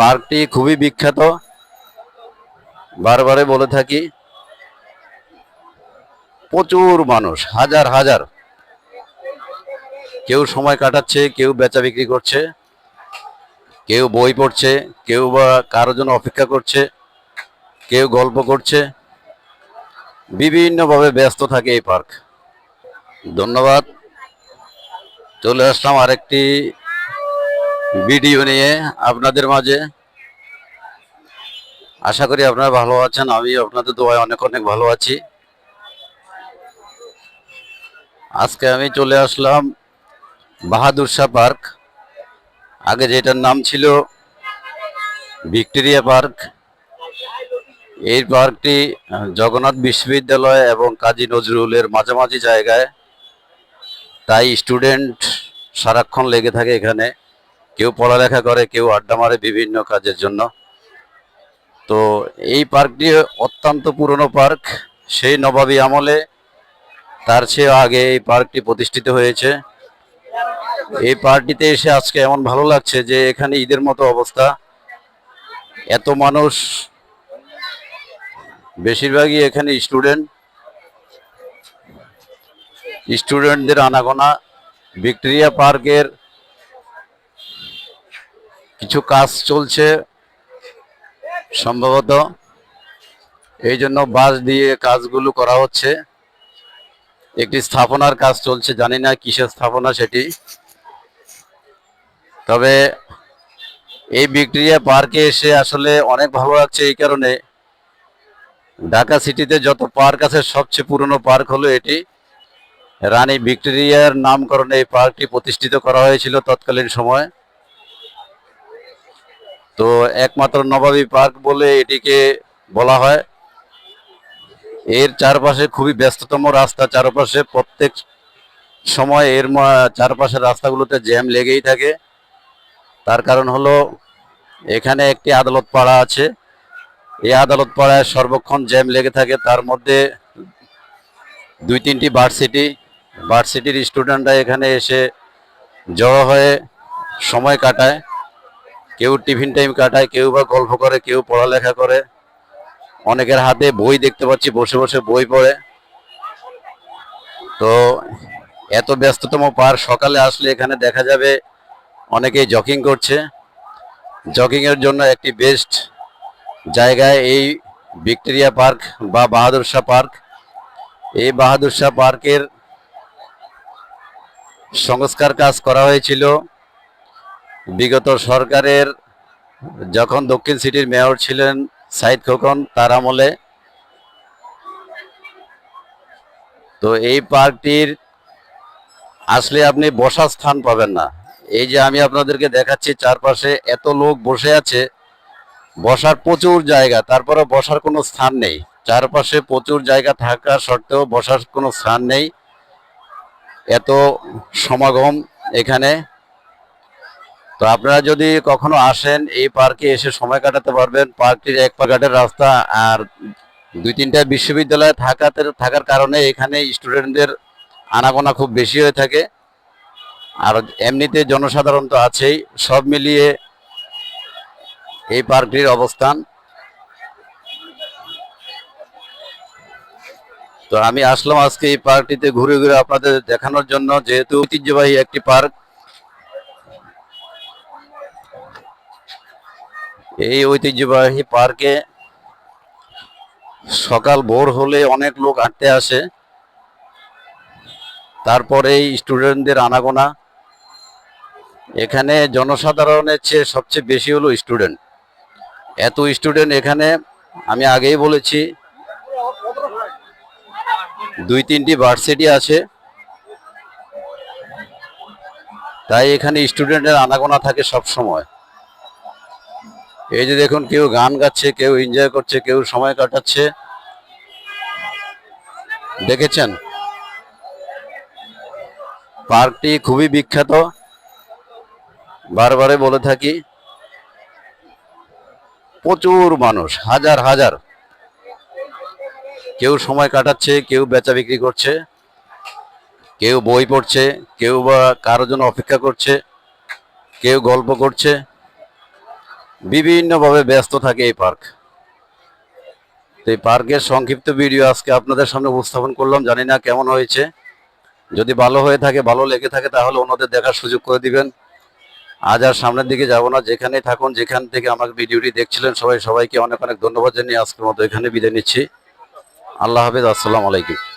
পার্কটি খুবই বিখ্যাত। বারবারে বলে থাকি, প্রচুর মানুষ, হাজার হাজার। কেউ সময় কাটাচ্ছে, কেউ বেচা বিক্রি করছে, কেউ বই পড়ছে, কেউ বা কারোর জন্য অপেক্ষা করছে, কেউ গল্প করছে। বিভিন্নভাবে ব্যস্ত থাকে এই পার্ক। ধন্যবাদ। চলে আসলাম আরেকটি ভিডিও নিয়ে আপনাদের মাঝে। আশা করি আপনারা ভালো আছেন আমি আপনাদের দোয়ায় অনেক অনেক ভালো আছি। আজকে আমি চলে আসলাম বাহাদুর শাহ পার্ক। আগে যেটার নাম ছিল ভিক্টোরিয়া পার্ক। এই পার্কটি জগন্নাথ বিশ্ববিদ্যালয় এবং কাজী নজরুলের মাঝামাঝি জায়গায়। তাই স্টুডেন্ট সারাক্ষণ লেগে থাকে এখানে। কেউ পড়ালেখা করে, কেউ আড্ডা মারে বিভিন্ন কাজের জন্য। তো এই পার্কটি অত্যন্ত পুরনো পার্ক সেই নবাবী আমলে তার চেয়ে আগে এই পার্কটি প্রতিষ্ঠিত হয়েছে। এই পার্কটিতে এসে আজকে এমন ভালো লাগছে যে এখানে ঈদের মতো অবস্থা। এত মানুষ, বেশিরভাগই এখানে স্টুডেন্ট স্টুডেন্টদের আনাগোনা। ভিক্টোরিয়া পার্কের কিছু কাজ চলছে সম্ভবত। এই জন্য বাস দিয়ে কাজগুলো করা হচ্ছে। একটি স্থাপনার কাজ চলছে, জানি না কিসের স্থাপনা সেটি। তবে এই ভিক্টোরিয়া পার্কে এসে আসলে অনেক ভালো লাগছে এই কারণে। ঢাকা সিটিতে যত পার্ক আছে, সবচেয়ে পুরনো পার্ক হলো এটি। রানী ভিক্টোরিয়ার নামকরণে এই পার্কটি প্রতিষ্ঠিত করা হয়েছিল তৎকালীন সময়। তো একমাত্র নবাবী পার্ক বলে এটিকে বলা হয়। এর চারপাশে খুবই ব্যস্ততম রাস্তা, চারপাশে প্রত্যেক সময় এর চারপাশের রাস্তাগুলোতে জ্যাম লেগেই থাকে। তার কারণ হলো, এখানে একটি আদালত পাড়া আছে। এই আদালত পাড়ায় সর্বক্ষণ জ্যাম লেগে থাকে। তার মধ্যে দুই তিনটি ভার্সিটি ভার্সিটির স্টুডেন্টরা এখানে এসে জড়ো হয়ে সময় কাটায়। কেউ টিফিন টাইম কাটায়, কেউ বা গল্প করে, কেউ পড়ালেখা করে। অনেকের হাতে বই দেখতে পাচ্ছি, বসে বসে বই পড়ে। তো এত ব্যস্ততম পার সকালে আসলে এখানে দেখা যাবে, অনেকেই জগিং করছে। জগিং এর জন্য একটি বেস্ট জায়গায় এই ভিক্টোরিয়া পার্ক বা বাহাদুর শাহ পার্ক। এই বাহাদুর শাহ পার্কের সংস্কার কাজ করা হয়েছিল। বিগত সরকারের যখন দক্ষিণ সিটির মেয়র ছিলেন সাইদ খোকন, তার আমলে তো এই পার্কটির আসলে আপনি বসার স্থান পাবেন না। এই যে আমি আপনাদেরকে দেখাচ্ছি, চারপাশে এত লোক বসে আছে, বসার প্রচুর জায়গা তারপরে বসার কোনো স্থান নেই। চারপাশে প্রচুর জায়গা থাকা সত্ত্বেও বসার কোনো স্থান নেই। এত সমাগম এখানে। তো আপনারা যদি কখনো আসেন এই পার্কে এসে সময় কাটাতে পারবেন। পার্কটির এক পাকাটের রাস্তা আর দুই তিনটা বিশ্ববিদ্যালয়ে থাকাতে থাকার কারণে এখানে স্টুডেন্টদের আনাগোনা খুব বেশি হয়ে থাকে। আর এমনিতে জনসাধারণ তো আছেই। সব মিলিয়ে এই পার্কটির অবস্থান। তো আমি আসলাম আজকে এই পার্কটিতে ঘুরে ঘুরে আপনাদের দেখানোর জন্য। যেহেতু ঐতিহ্যবাহী একটি পার্ক এই ঐতিহ্যবাহী পার্কে সকাল ভোর হলে অনেক লোক হাঁটতে আসে। তারপরে স্টুডেন্টদের আনাগোনা। এখানে জনসাধারণের চেয়ে সবচেয়ে বেশি হলো স্টুডেন্ট। এত স্টুডেন্ট এখানে, আমি আগেই বলেছি, দুই তিনটি ভার্সিটি আছে। তাই এখানে স্টুডেন্টের আনাগোনা থাকে সব সময় এই যে দেখুন, কেউ গান গাচ্ছে, কেউ এনজয় করছে, কেউ সময় কাটাচ্ছে। দেখেছেন? পার্কটি খুবই বিখ্যাত। বারবারে বলে থাকি, প্রচুর মানুষ, হাজার হাজার। কেউ সময় কাটাচ্ছে, কেউ বেচা বিক্রি করছে, কেউ বই পড়ছে, কেউ বা কারও জন্য অপেক্ষা করছে, কেউ গল্প করছে। বিভিন্নভাবে ব্যস্ত থাকে এই পার্ক। তো এই পার্কের সংক্ষিপ্ত ভিডিও আজকে আপনাদের সামনে উপস্থাপন করলাম, জানি না কেমন হয়েছে। যদি ভালো হয়ে থাকে, ভালো লেগে থাকে, তাহলে ওনাদের দেখার সুযোগ করে দিবেন। আজ আর সামনের দিকে যাব না যেখানে থাকুন, যেখান থেকে আমাকে ভিডিওটি দেখছিলেন, সবাই সবাইকে অনেক অনেক ধন্যবাদ জানিয়ে আজকের মতো এখানে বিদায় নিচ্ছি। আল্লাহ হাফিজ, আসসালামু আলাইকুম।